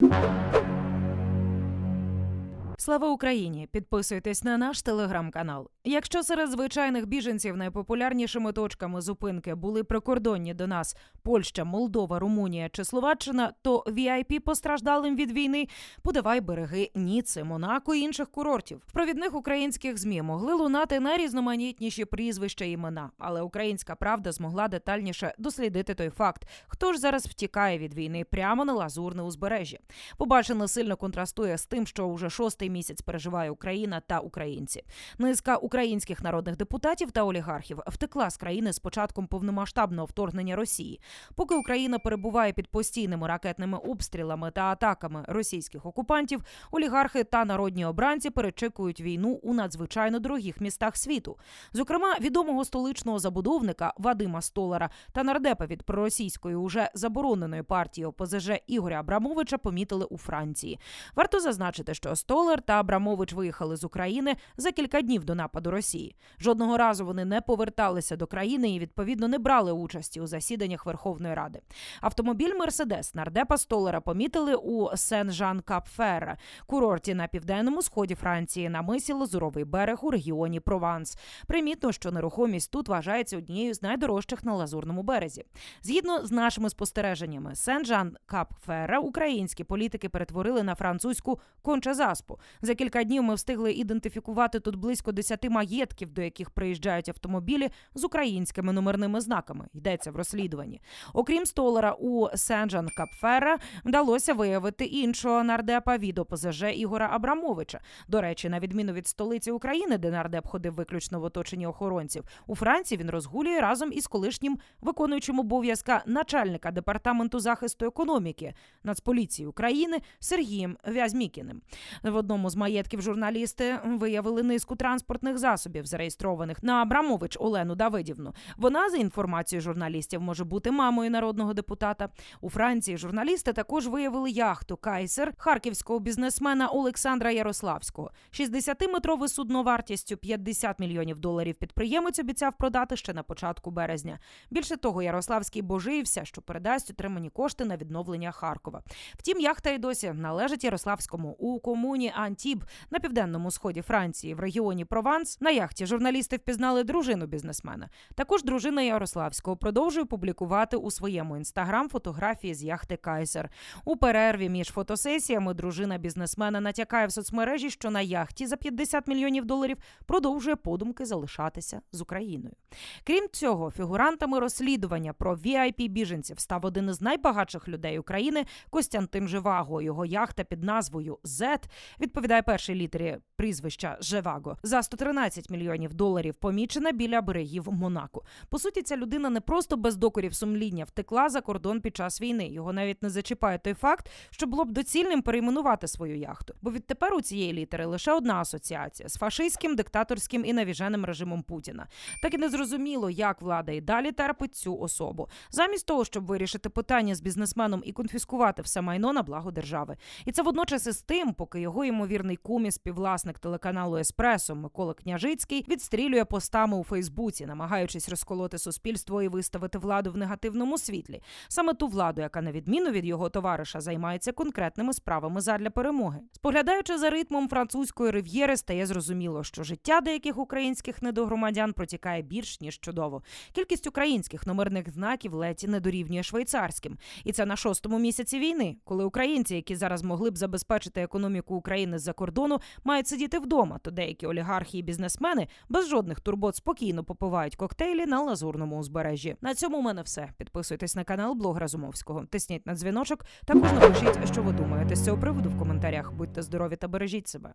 you. Слава Україні! Підписуйтесь на наш телеграм-канал. Якщо серед звичайних біженців найпопулярнішими точками зупинки були прикордонні до нас Польща, Молдова, Румунія чи Словаччина, то VIP постраждалим від війни подавай береги Ніци, Монако і інших курортів. В провідних українських змі могли лунати найрізноманітніші прізвища і імена, але українська правда змогла детальніше дослідити той факт, хто ж зараз втікає від війни прямо на лазурне узбережжя. Побачене сильно контрастує з тим, що уже шостий місяць переживає Україна та українці. Низка українських народних депутатів та олігархів втекла з країни з початком повномасштабного вторгнення Росії. Поки Україна перебуває під постійними ракетними обстрілами та атаками російських окупантів, олігархи та народні обранці перечекують війну у надзвичайно дорогих містах світу. Зокрема, відомого столичного забудовника Вадима Столара та нардепа від проросійської уже забороненої партії ОПЗЖ Ігоря Абрамовича помітили у Франції. Варто зазначити, що Столар та Абрамович виїхали з України за кілька днів до нападу Росії. Жодного разу вони не поверталися до країни і відповідно не брали участі у засіданнях Верховної Ради. Автомобіль Мерседес нардепа Столара помітили у Сен-Жан-Кап-Ферра, курорті на південному сході Франції на мисі Лазуровий берег у регіоні Прованс. Примітно, що нерухомість тут вважається однією з найдорожчих на лазурному березі. Згідно з нашими спостереженнями, Сен-Жан-Кап-Ферра українські політики перетворили на французьку кончезаспу. За кілька днів ми встигли ідентифікувати тут близько 10 маєтків, до яких приїжджають автомобілі з українськими номерними знаками. Йдеться в розслідуванні. Окрім столара, у Сенджан Капфера вдалося виявити іншого нардепа від ОПЗЖ Ігора Абрамовича. До речі, на відміну від столиці України, де нардеп ходив виключно в оточенні охоронців, у Франції він розгулює разом із колишнім виконуючим обов'язка начальника департаменту захисту економіки Нацполіції України Сергієм Вязмікіним. В одному з маєтків журналісти виявили низку транспортних засобів, зареєстрованих на Абрамович Олену Давидівну. Вона, за інформацією журналістів, може бути мамою народного депутата. У Франції журналісти також виявили яхту Кайсер харківського бізнесмена Олександра Ярославського. 60-метрове судно вартістю 50 мільйонів доларів підприємець обіцяв продати ще на початку березня. Більше того, Ярославський божився, що передасть отримані кошти на відновлення Харкова. Втім, яхта й досі належить Ярославському у комуні Антіб на південному сході Франції, в регіоні Прованс. На яхті журналісти впізнали дружину бізнесмена. Також дружина Ярославського продовжує публікувати у своєму інстаграм фотографії з яхти Кайсер. У перерві між фотосесіями дружина бізнесмена натякає в соцмережі, що на яхті за 50 мільйонів доларів продовжує подумки залишатися з Україною. Крім цього, фігурантами розслідування про vip біженців став один із найбагатших людей України Костянтин Живаго. Його яхта під назвою Z відповідає першій літері прізвища Живаго за 113 мільйонів доларів. Помічена біля берегів Монако. По суті, ця людина не просто без докорів сумління втекла за кордон під час війни. Його навіть не зачіпає той факт, що було б доцільним перейменувати свою яхту. Бо відтепер у цієї літери лише одна асоціація з фашистським, диктаторським і навіженим режимом Путіна. Так і не зрозуміло, як влада і далі терпить цю особу, замість того, щоб вирішити питання з бізнесменом і конфіскувати все майно на благо держави. І це водночас із тим, поки його ймовірний кум і співвласник телеканалу Еспресо Микола Княжицький відстрілює постами у Фейсбуці, намагаючись розколоти суспільство і виставити владу в негативному світлі. Саме ту владу, яка на відміну від його товариша займається конкретними справами задля перемоги. Споглядаючи за ритмом французької рив'єри, стає зрозуміло, що життя деяких українських недогромадян протікає більш ніж чудово. Кількість українських номерних знаків ледь не дорівнює швейцарським, і це на шостому місяці війни, коли українці, які зараз могли б забезпечити економіку України з-за кордону, мають сидіти вдома, то деякі олігархи і бізнесмени без жодних турбот спокійно попивають коктейлі на лазурному узбережжі. На цьому у мене все. Підписуйтесь на канал Блог Разумовського. Тисніть на дзвіночок. Також напишіть, що ви думаєте з цього приводу в коментарях. Будьте здорові та бережіть себе.